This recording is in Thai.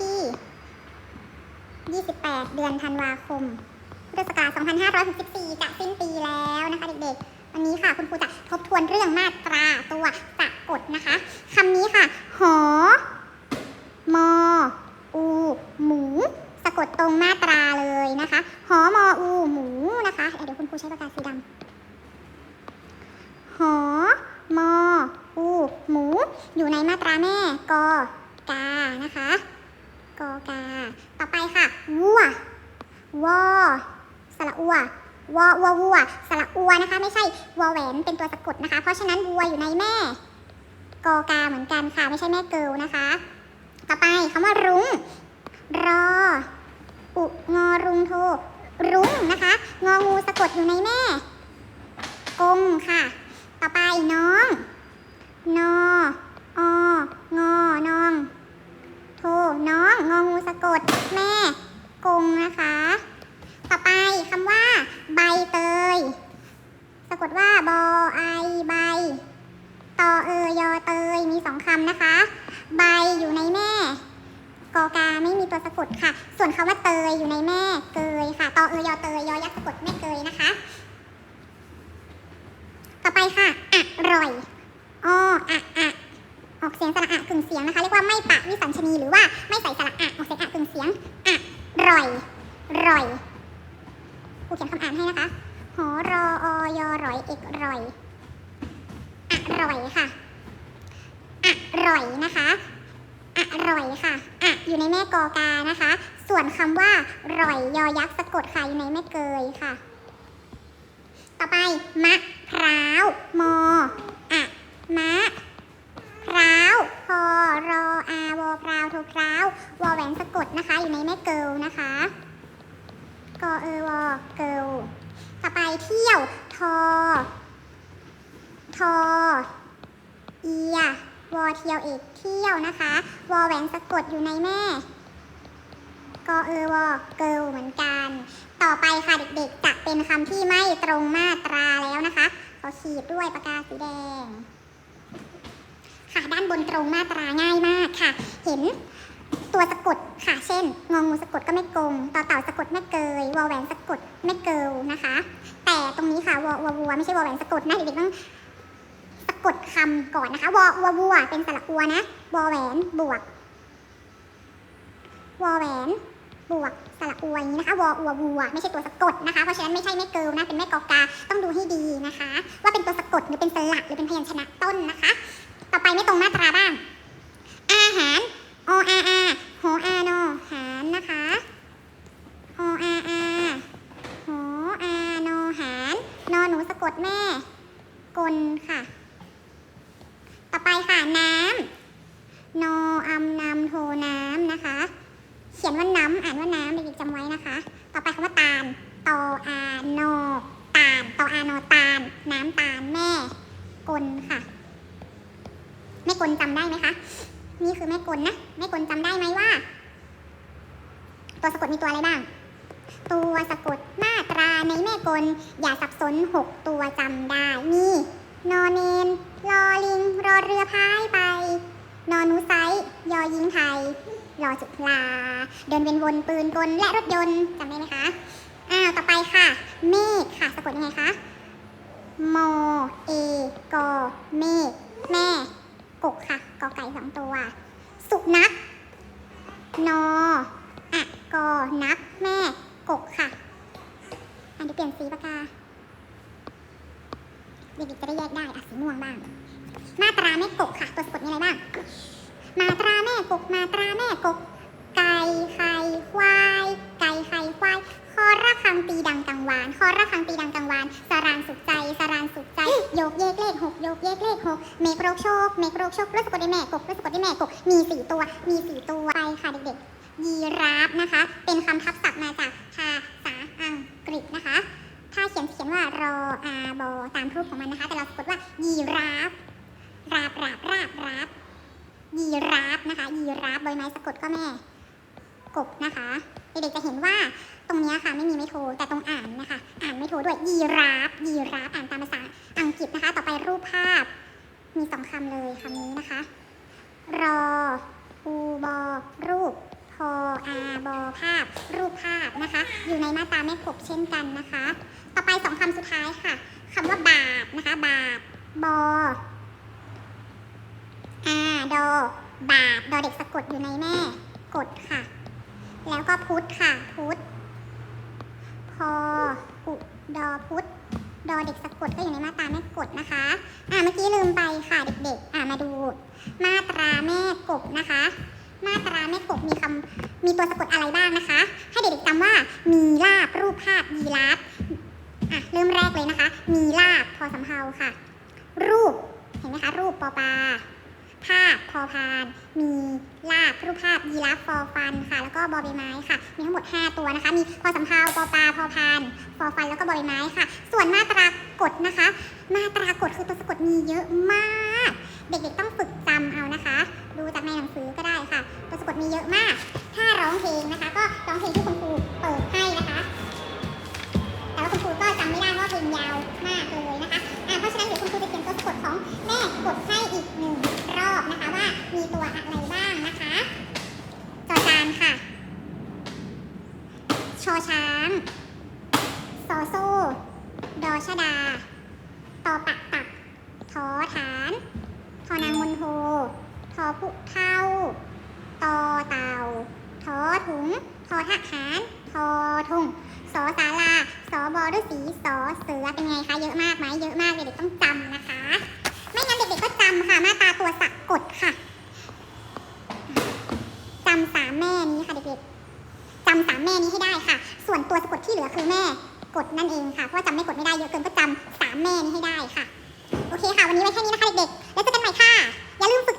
ที่ 28 เดือนธันวาคม พุทธศักราช 2564 จะสิ้นปีแล้วนะคะเด็กๆ วันนี้ค่ะคุณครูจะทบทวนเรื่องมาตราตัวสะกดนะคะคำนี้ค่ะ หอ มอ อู หมู สะกดตรงมาตราเลยนะคะ หอ มอ อู หมูนะคะ เดี๋ยวคุณครูใช้ปากกาสีดำหอ มอ อู หมู อยู่ในมาตราแม่กอกานะคะ กอกา ต่อไปค่ะ วัว วอ สระอัววอวัววัว สระอัวนะคะ ไม่ใช่วอแหวนเป็นตัวสะกดนะคะ เพราะฉะนั้นวัวอยู่ในแม่ กอกาเหมือนกันค่ะ ไม่ใช่แม่เกิลนะคะ ต่อไปคำว่ารุ้ง รอ อุงอรุงโท รุ้งนะคะ งองูสะกดอยู่ในแม่ กงค่ะ ต่อไปน้อง นอ องอนอง โทน้องงองูสะกด แม่กงนะคะ ต่อไปคำว่า ใบเตย สะกดว่าบอไอใบตอเอยอเตยมีสองคำนะคะ ใบอยู่ในแม่กอกาไม่มีตัวสะกดค่ะ ส่วนคำว่าเตยอยู่ในแม่เกยค่ะตอเอยอเตยยอยักษ์สะกดแม่เกยนะคะ ต่อไปค่ะอร่อยอ้ออะอะ ออกเสียงสระอะกึ่งเสียงนะคะ เรียกว่าไม่ปะวิสัญชนีหรือว่าไม่ใส่สระอะออกเสียงอะกึ่งเสียงอะร่อยร่อยครูเขียนคำอ่านให้นะคะหอรออยอร่อยเอกร่อยอร่อยค่ะอร่อยนะคะอร่อยค่ะอะอยู่ในแม่กอกานะคะ ส่วนคำว่าร่อยยอยักษ์สะกดค่ะอยู่ในแม่เกยค่ะ ต่อไปมะพร้าวมออะมะ นะคะ อยู่ในแม่เกิลนะคะกอเอวอเกิลต่อไปเที่ยวทอ ทอ เอียวอเที่ยวเอกเที่ยวนะคะ วอแหวนสะกดอยู่ในแม่กอเอวอเกิลเหมือนกัน ต่อไปค่ะเด็กๆจะเป็นคำที่ไม่ตรงมาตราแล้วนะคะขอขีดด้วยปากกาสีแดง ค่ะด้านบนตรงมาตราง่ายมากค่ะ เห็น ตัวสะกดค่ะ เช่นงองูสะกดก็ไม่กงต่อเต่าสะกดไม่เกยวอแหวนสะกดไม่เกิลนะคะ แต่ตรงนี้ค่ะวอววัวไม่ใช่วอแหวนสะกดนะเด็กๆต้องสะกดคำก่อนนะคะวอววัวเป็นสระอัวนะวอแหวนบวกวอแหวนบวกสระอวยอย่างนี้นะคะวออัววัวไม่ใช่ตัวสะกดนะคะ เพราะฉะนั้นไม่ใช่แม่เกิลนะเป็นแม่กอกาต้องดูให้ดีนะคะ ว่าเป็นตัวสะกดหรือเป็นสระหรือเป็นพยัญชนะต้นนะคะ ต่อไปไม่ตรงมาตราบ้าง อาหาร ออาอาหออานหารนะคะออาอาหออานหารนอหนูสะกดแม่ กลค่ะ ต่อไปค่ะน้ำนออำนำโทน้ำนะคะ เขียนว่าน้ำอ่านว่าน้ำเด็กๆจำไว้นะคะ ต่อไปคำว่าตาลตออานอตาลตออานอตาล น้ำตาลแม่ กลค่ะ แม่กลจำได้ไหมคะ นี่คือแม่กลนะแม่กลจำได้ไหมว่า ตัวสะกดมีตัวอะไรบ้าง ตัวสะกดมาตราในแม่กล อย่าสับสนหกตัวจำได้มีนอนเนนลอลิง รอเรือพายไป นอนูไซยอยิงไทยรอจุฬาเดินเวียนวนปืนกลและรถยนต์จำได้ไหมคะอ้าวต่อไปค่ะ เมฆค่ะสะกดยังไงคะโมเอกอเมฆแม่กกค่ะกอไก่สองตัว สุนัขนออะกอนัก แม่ กกค่ะ อันนี้เปลี่ยนสีปากกาเด็กๆจะได้แยกได้อะสีม่วงบ้าง มาตราแม่กกค่ะ ตัวสะกดมีอะไรบ้าง มาตราแม่กก มาตราแม่กก ไก่ไข่ควาย ฆังตีดังกังวานคอระฆังตีดังกังวานสารานสุขใจสารานสุขใจ โยกเยกเลขหกโยกเยกเลขหกเมกโรคโชคเมกโรคโชครู้สกดได้แม่กบรู้สกดได้แม่กบมีสี่ตัว มีสี่ตัวไปค่ะเด็กๆ ยีราฟนะคะ เป็นคำทับศัพท์มาจากภาษาอังกฤษนะคะถ้าเขียนเขียนว่ารออาบอตามรูปของมันนะคะ แต่เราสะกดว่ายีราฟราบราบราบราบยีราฟนะคะยีราฟใบไม้สะกดก็แม่กบนะคะ เด็กๆจะเห็นว่าตรงนี้ค่ะไม่มีไม่โทรแต่ตรงอ่านนะคะ อ่านไม่โทรด้วยยีราฟยีราฟอ่านตามภาษาอังกฤษนะคะ ต่อไปรูปภาพ มีสองคำเลยคำนี้นะคะ รออูบอรูปพบอภาพ รูปภาพนะคะ อยู่ในมาตราแม่กบเช่นกันนะคะ ต่อไปสองคำสุดท้ายค่ะคำว่าบาทนะคะ บาทบออาดอบาทดอเด็กสะกดอยู่ในแม่ กดค่ะ แล้วก็พุทธค่ะ พุทธพออุดอพุทธดอเด็กสะกดก็อยู่ในมาตราแม่กดนะคะ อ่าเมื่อกี้ลืมไปค่ะเด็ก ๆ อ่ามาดู มาตราแม่กบนะคะ มาตราแม่กบมีคำมีตัวสะกดอะไรบ้างนะคะ ให้เด็กๆจำว่ามีลาบรูปภาพยีราฟอะเริ่มแรกเลยนะคะ มีลาบพอสำเภาค่ะ รูปเห็นไหมคะ รูปปอปลา ภาพพอพาน มีลาบรูปภาพยีราฟฟอฟันค่ะ แล้วก็บอใบไม้ค่ะ มีทั้งหมด 5 ตัวนะคะ มีพอสำเภาปอปลาพอพานฟอฟัน แล้วก็บอใบไม้ค่ะ ส่วนมาตรากฎนะคะ มาตรากฎคือตัวสะกดมีเยอะมาก เด็กๆต้องฝึกจำเอานะคะ ดูจากในหนังสือก็ได้ค่ะ ตัวสะกดมีเยอะมาก ถ้าร้องเพลงนะคะ ก็ร้องเพลงที่คุณครูเปิดให้นะคะ แต่ว่าคุณครูก็จำไม่ได้เพราะว่าเพลงยาวมากเลยนะคะอะเพราะฉะนั้นเดี๋ยวคุณครูจะเขียนตัวสะกดของแม่กดให้อีกหนึ่งรอบนะคะว่ามีตัวอะไรบ้างนะคะจอจานค่ะ ชอช้างซอโซ่ ดอ ชดา ตอปักตัก ทอฐาน ทอนางมนโททอผู้เท่า ตอเต่า ทอถุง ทอทหาร ทอทุ่งสอสาราสอบอฤษีสอเสือ เป็นไงคะ เยอะมากไหม เยอะมาก เด็กๆต้องจำนะคะ ไม่งั้นเด็กๆก็จำค่ะ มาตาตัวสะกดค่ะจำสามแม่นี้ค่ะเด็กๆจำสามแม่นี้ให้ได้ค่ะ ส่วนตัวสะกดที่เหลือคือแม่ กดนั่นเองค่ะเพราะว่าจำไม่กดไม่ได้เยอะเกินก็จำสามแม่นี้ให้ได้ค่ะ โอเคค่ะ วันนี้ไว้แค่นี้นะคะเด็กๆแล้วเจอกันใหม่ค่ะ อย่าลืมฝึก